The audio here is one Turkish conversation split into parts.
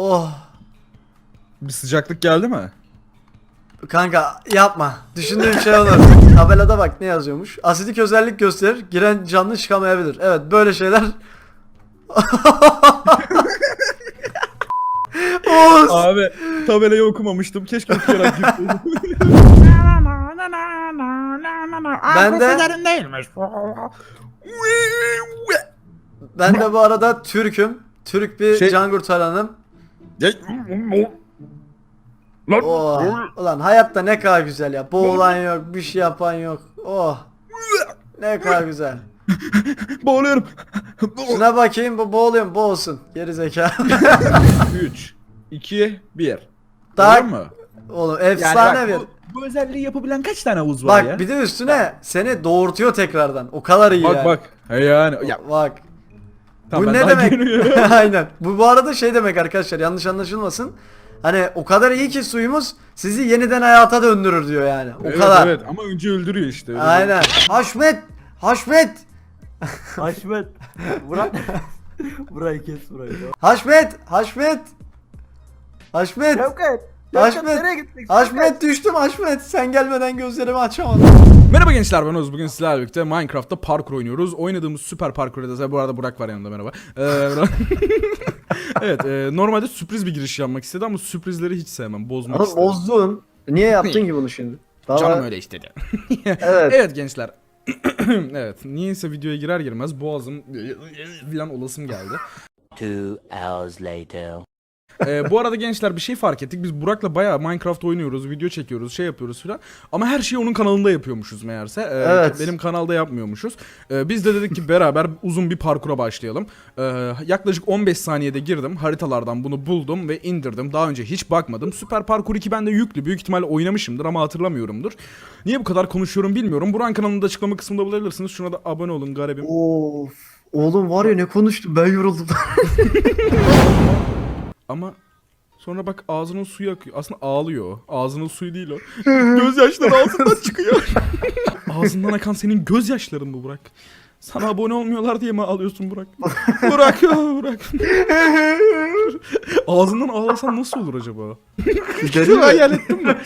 Oh. Bir sıcaklık geldi mi? Kanka yapma. Düşündüğüm şey olur. Tabelada bak ne yazıyormuş. Asidik özellik gösterir. Giren canlı çıkamayabilir. Evet böyle şeyler. Oğuz. Abi tabelayı okumamıştım. Keşke okuyarak girseydim. Ben de- değilmiş. Ben de bu arada Türk'üm. Türk bir Şey- can kurtaranım. Lan. Oh. Ulan hayatta ne kadar güzel ya. Boğulan yok, bir şey yapan yok. Oh. Ne kadar güzel. Boğuluyorum. Şuna bakayım bu boğuluyor boğulsun. Geri zeka. 3, 2, 1. Daha Olur mu? oğlum Yani efsane bak, bir. bu, bu özelliği yapabilen kaç tane havuz var Bak ya? bir de üstüne seni doğurtuyor tekrardan. O kadar iyi Bak yani. bak. He yani. Ya, Bak. Tamam, bu ne demek? Aynen. Bu bu arada şey demek arkadaşlar yanlış anlaşılmasın. Hani o kadar iyi ki suyumuz sizi yeniden hayata döndürür diyor yani. O evet, kadar. Evet ama önce öldürüyor işte. öyle Aynen. Haşmet. Haşmet. Haşmet. Burak. Burayı kes burayı. Haşmet. Haşmet. Haşmet. Şevket. Haşmet. nereye gittik? Haşmet düştüm Haşmet. Sen gelmeden gözlerimi açamadım. Merhaba gençler ben Oğuz. Bugün sizlerle birlikte Minecraft'ta parkur oynuyoruz. Oynadığımız süper parkurda da bu arada Burak var yanımda merhaba. Ee, evet e, normalde sürpriz bir giriş yapmak istedi ama sürprizleri hiç sevmem. Bozmak istedim. bozdun. Niye yaptın ki bunu şimdi? Daha- Canım öyle istedi. Evet. evet gençler. evet niyeyse videoya girer girmez boğazım filan olasım geldi. Two hours later. Ee, bu arada gençler bir şey fark ettik. Biz Burak'la bayağı Minecraft oynuyoruz, video çekiyoruz, şey yapıyoruz filan. Ama her şeyi onun kanalında yapıyormuşuz meğerse. Ee, Evet. Benim kanalda yapmıyormuşuz. Ee, biz de dedik ki beraber uzun bir parkura başlayalım. Ee, yaklaşık 15 saniyede girdim. Haritalardan bunu buldum ve indirdim. Daha önce hiç bakmadım. Süper Parkur 2 bende yüklü. Büyük ihtimalle oynamışımdır ama hatırlamıyorumdur. Niye bu kadar konuşuyorum bilmiyorum. Burak'ın kanalında açıklama kısmında bulabilirsiniz. Şuna da abone olun garibim. Of. Oğlum var ya ne konuştum ben yoruldum. Ama sonra bak ağzının suyu akıyor. Aslında ağlıyor. Ağzının suyu değil o. Gözyaşları ağzından çıkıyor. Ağzından akan senin gözyaşların bu Burak. Sana abone olmuyorlar diye mi ağlıyorsun Burak? Burak ya Burak. Ağzından ağlasan nasıl olur acaba? Gidelim hayal ettin mi?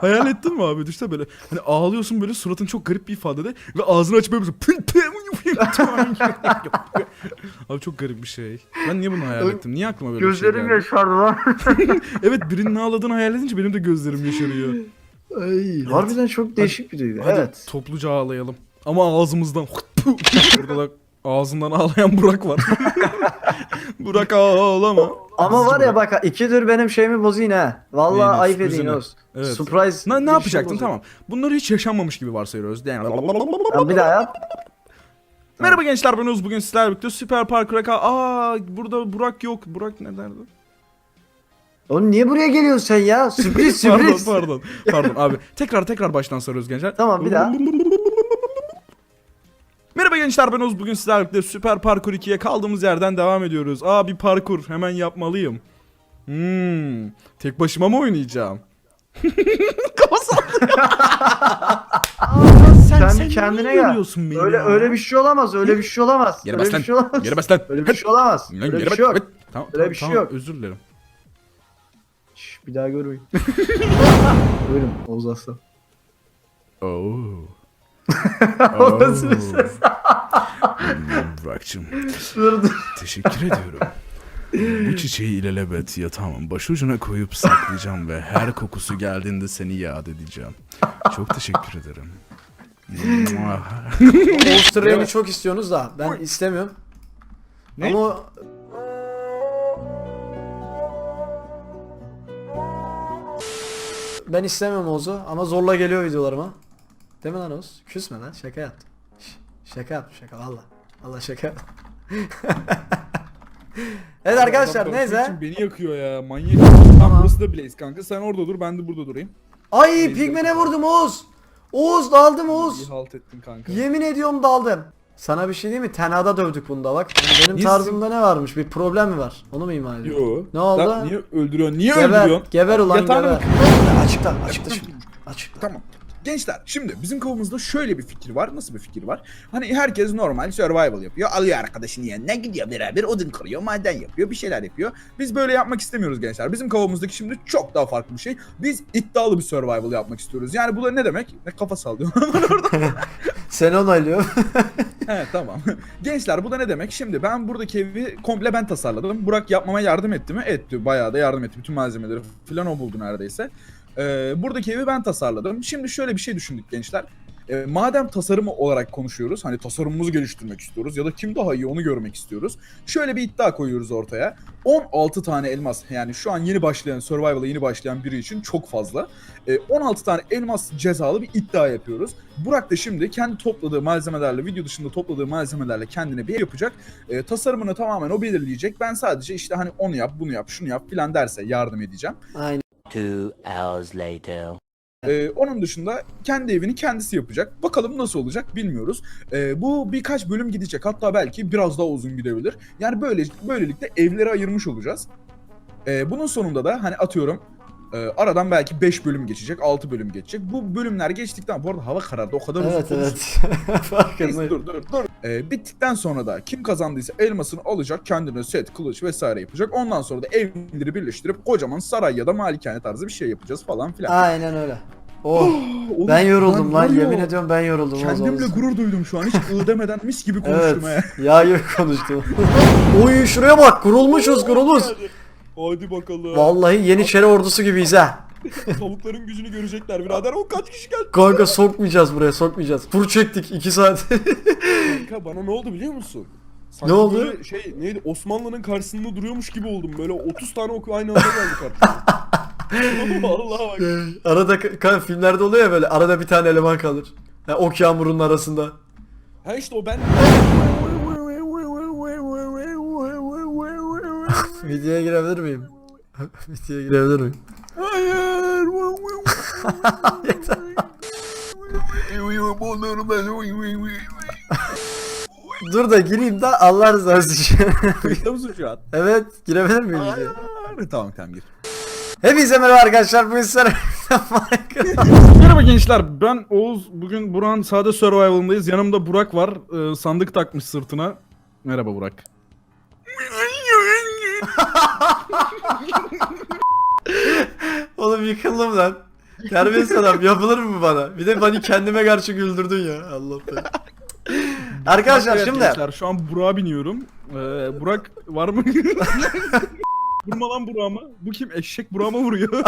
hayal ettin mi abi? Düşte böyle. Hani ağlıyorsun böyle suratın çok garip bir ifadede ve ağzını açıp böyle pın pın Abi çok garip bir şey. Ben niye bunu hayal ettim? Niye aklıma böyle bir şey geldi? yaşardı lan. Evet birinin ağladığını hayal edince benim de gözlerim yaşarıyor. Ay, harbiden çok değişik bir duygu. Hadi Evet. topluca ağlayalım. Ama ağzımızdan. Burada da ağzından ağlayan Burak var. Burak ağlama. Ama var ya bak ikidir benim şeyimi bozayım ha. Vallahi Neyini, ayıp edin sürprizini? Evet. Surprise. Ne, ne şey yapacaktın bozuyor. tamam. Bunları hiç yaşanmamış gibi varsayıyoruz. Yani... Tamam, bir daha yap. Merhaba gençler ben Oğuz. Bugün sizlerle birlikte Süper Parkur'a kal... Aa burada Burak yok. Burak ne derdi? Oğlum niye buraya geliyorsun sen ya? Sürpriz pardon sürpriz. pardon. Pardon abi. Tekrar tekrar baştan sarıyoruz gençler. Tamam, bir daha. Merhaba gençler ben Oğuz. Bugün sizlerle birlikte Süper Parkur 2'ye kaldığımız yerden devam ediyoruz. Aa bir parkur hemen yapmalıyım. Hmm, tek başıma mı oynayacağım? Kafa niye kendine gel. beni Öyle ya? öyle bir şey olamaz. Öyle bir şey olamaz. Yere öyle bas lan. bir şey olamaz. Yere bas lan. Öyle bir şey olamaz. Öyle bir şey yok. Tamam, Öyle bir şey yok. Özür dilerim. Şş, bir daha görmeyin. Buyurun Oğuz Aslan. Oo. O nasıl bir ses? Burak'cığım Dur dur. teşekkür ediyorum. Bu çiçeği ilelebet yatağımın başucuna koyup saklayacağım ve her kokusu geldiğinde seni yad edeceğim. Çok teşekkür ederim. Train'i çok istiyorsunuz da ben istemiyorum. Ne? Ama Ben istemiyorum Oğuz'u ama zorla geliyor videolarıma. Değil mi lan Oğuz? Küsme lan şaka yaptım. Ş- şaka yaptım şaka valla. Valla şaka yaptım. evet arkadaşlar neyse. Beni yakıyor ya manyak. Tamam burası da Blaze kanka sen orada dur ben de burada durayım. Ay pigmene vurdum Oğuz. Oğuz daldım İyi Oğuz. halt ettin kanka. Yemin ediyorum daldım. Sana bir şey diyeyim mi? Tenada dövdük bunda bak. Benim Niye tarzımda ne varmış? Bir problem mi var? Onu mu iman ediyorsun? Yo. Ne oldu? Lan niye öldürüyorsun? Niye Geber, öldürüyorsun? geber ulan Yatağına geber. Açıkta, açıkta şimdi. Açıkta. Tamam. Gençler şimdi bizim kafamızda şöyle bir fikir var. Nasıl bir fikir var? Hani herkes normal survival yapıyor. Alıyor arkadaşının yanına gidiyor beraber odun kırıyor, maden yapıyor, bir şeyler yapıyor. Biz böyle yapmak istemiyoruz gençler. Bizim kafamızdaki şimdi çok daha farklı bir şey. Biz iddialı bir survival yapmak istiyoruz. Yani bu da ne demek? Ne kafa sallıyor. Seni onaylıyor. He tamam. Gençler bu da ne demek? Şimdi ben buradaki evi komple ben tasarladım. Burak yapmama yardım etti mi? Etti. Bayağı da yardım etti. Bütün malzemeleri falan o buldu neredeyse. Ee, buradaki evi ben tasarladım. Şimdi şöyle bir şey düşündük gençler. Ee, madem tasarımı olarak konuşuyoruz, hani tasarımımızı geliştirmek istiyoruz ya da kim daha iyi onu görmek istiyoruz. Şöyle bir iddia koyuyoruz ortaya. 16 tane elmas yani şu an yeni başlayan, survival'a yeni başlayan biri için çok fazla. Ee, 16 tane elmas cezalı bir iddia yapıyoruz. Burak da şimdi kendi topladığı malzemelerle, video dışında topladığı malzemelerle kendine bir yapacak. Ee, tasarımını tamamen o belirleyecek. Ben sadece işte hani onu yap, bunu yap, şunu yap filan derse yardım edeceğim. Aynen. Two hours later. Ee, onun dışında kendi evini kendisi yapacak. Bakalım nasıl olacak bilmiyoruz. Ee, bu birkaç bölüm gidecek. Hatta belki biraz daha uzun gidebilir. Yani böyle böylelikle evleri ayırmış olacağız. Ee, bunun sonunda da hani atıyorum e, aradan belki 5 bölüm geçecek, 6 bölüm geçecek. Bu bölümler geçtikten bu arada hava karardı o kadar uzun Evet evet. Farkındayım. dur dur dur. Ee, bittikten sonra da kim kazandıysa elmasını alacak, kendine set, kılıç vesaire yapacak. Ondan sonra da evleri birleştirip kocaman saray ya da malikane tarzı bir şey yapacağız falan filan. Aynen öyle. Oh. Oğlum, ben yoruldum lan. ya, Yemin ediyorum ben yoruldum. Kendimle gurur duydum şu an. Hiç ı demeden mis gibi Evet. konuştum he. Ya gibi konuştum. Oy şuraya bak. Kurulmuşuz kurulmuş. Hadi bakalım. Vallahi Yeniçeri ordusu gibiyiz ha. Tavukların gücünü görecekler birader. O kaç kişi geldi? Kanka sokmayacağız buraya sokmayacağız. Tur çektik 2 saat. Kanka bana ne oldu biliyor musun? Ne oldu? böyle Şey neydi Osmanlı'nın karşısında duruyormuş gibi oldum. Böyle 30 tane oku aynı anda geldi karşıma. Vallahi bak. arada kan filmlerde oluyor ya böyle arada bir tane eleman kalır. Ya, ok yağmurunun arasında. Ha işte o ben. Videoya girebilir miyim? Videoya girebilir miyim? Dur da gireyim de Allah rızası için. Kayıtta mısın şu an? evet girebilir miyim videoya? Tamam tamam gir. Hepinize merhaba arkadaşlar. Bugün sizlerle Merhaba gençler. Ben Oğuz. Bugün Burak'ın sade survival'ındayız. Yanımda Burak var. Ee, sandık takmış sırtına. Merhaba Burak. Oğlum yıkıldım lan. Terbiyesiz adam yapılır mı bana? Bir de beni kendime karşı güldürdün ya. Allah be. Arkadaşlar Evet şimdi Gençler, şu an Burak'a biniyorum. Ee, Burak var mı? Vurma lan Burak'ıma. Bu kim? Eşek Burak'ıma vuruyor.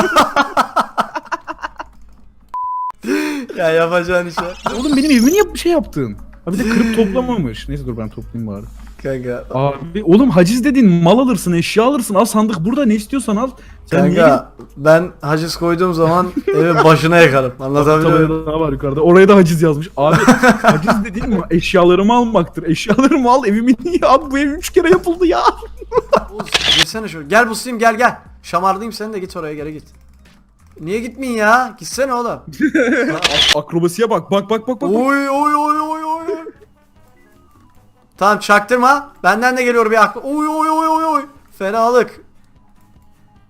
ya yapacağın işe. Oğlum benim evimi niye şey yaptın? Ha bir de kırıp toplamamış. Neyse dur ben toplayayım bari. Kanka. Abi oğlum haciz dedin mal alırsın eşya alırsın al sandık burada ne istiyorsan al. Sen Kanka ben haciz koyduğum zaman evin başına yakarım. Anlatabiliyor muyum? Tabela daha var yukarıda. Oraya da haciz yazmış. Abi haciz dediğin mi? Eşyalarımı almaktır. Eşyalarımı al evimi niye? Abi bu ev 3 kere yapıldı ya. Oğuz, Girsene şöyle. Gel buslayayım gel gel. Şamardayım sen de git oraya geri git. Niye gitmeyin ya? Gitsene oğlum. Akrobasiye bak. Bak bak bak bak. Oy oy oy oy. Tamam çaktırma. Benden de geliyor bir aklı. Oy oy oy oy oy. Fenalık.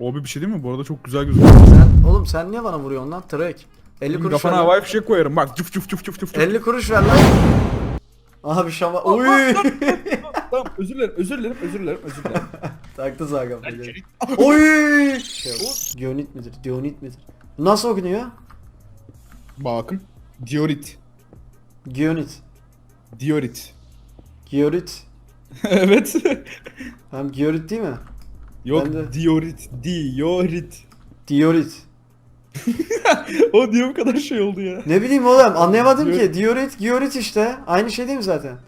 Abi bir şey değil mi? Bu arada çok güzel gözüküyor. Sen, oğlum sen niye bana vuruyorsun lan? Trek. 50 kuruş ver. Kafana lan. havai fişek koyarım. Bak cuf cuf cuf cuf cuf. 50 kuruş ver lan. Abi şama. Oy. Tamam özür dilerim özür dilerim özür dilerim özür dilerim. Taktı sağ kafayı. Oy. Şey, Dionit midir? Dionit midir? Nasıl okunuyor? Bakın. Diorit. Gionit. Diorit. Giorit. evet. Hem Giorit değil mi? Yok Ben de- Diorit. Diorit. Diorit. O diye bu kadar şey oldu ya. Ne bileyim oğlum anlayamadım ki. Diorit, Giorit işte. Aynı şey değil mi zaten?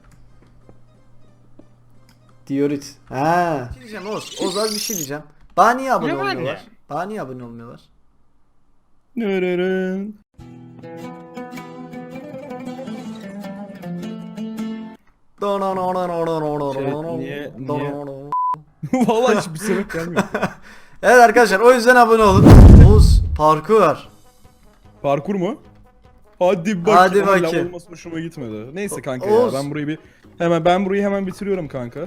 Diorit. Ha. Bir şey diyeceğim Oğuz. Oğuz az bir şey diyeceğim. Bana niye abone olmuyorlar? Bana niye abone olmuyorlar? Nörörön. Niye- niye- Vallahi hiçbir sebep gelmiyor. Evet arkadaşlar o yüzden abone olun. Oğuz parkur. Parkur mu? Hadi bakayım. Hadi Ama lav bakayım. olması hoşuma gitmedi. Neyse kanka Oğuz. ya ben burayı bir hemen ben burayı hemen bitiriyorum kanka.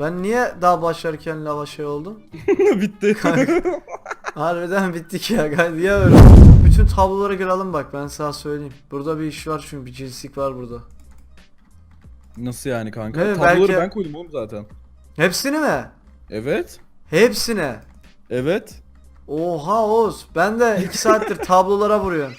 Ben niye daha başlarken lava şey oldum? Bitti. Harbiden bittik ya. Niye öyle? bütün tablolara girelim bak ben sana söyleyeyim. Burada bir iş var çünkü bir cinslik var burada. Nasıl yani kanka? Evet, Tabloları belki- ben koydum oğlum zaten. Hepsini mi? Evet. Hepsine. Evet. Oha Oğuz ben de 2 saattir tablolara vuruyorum.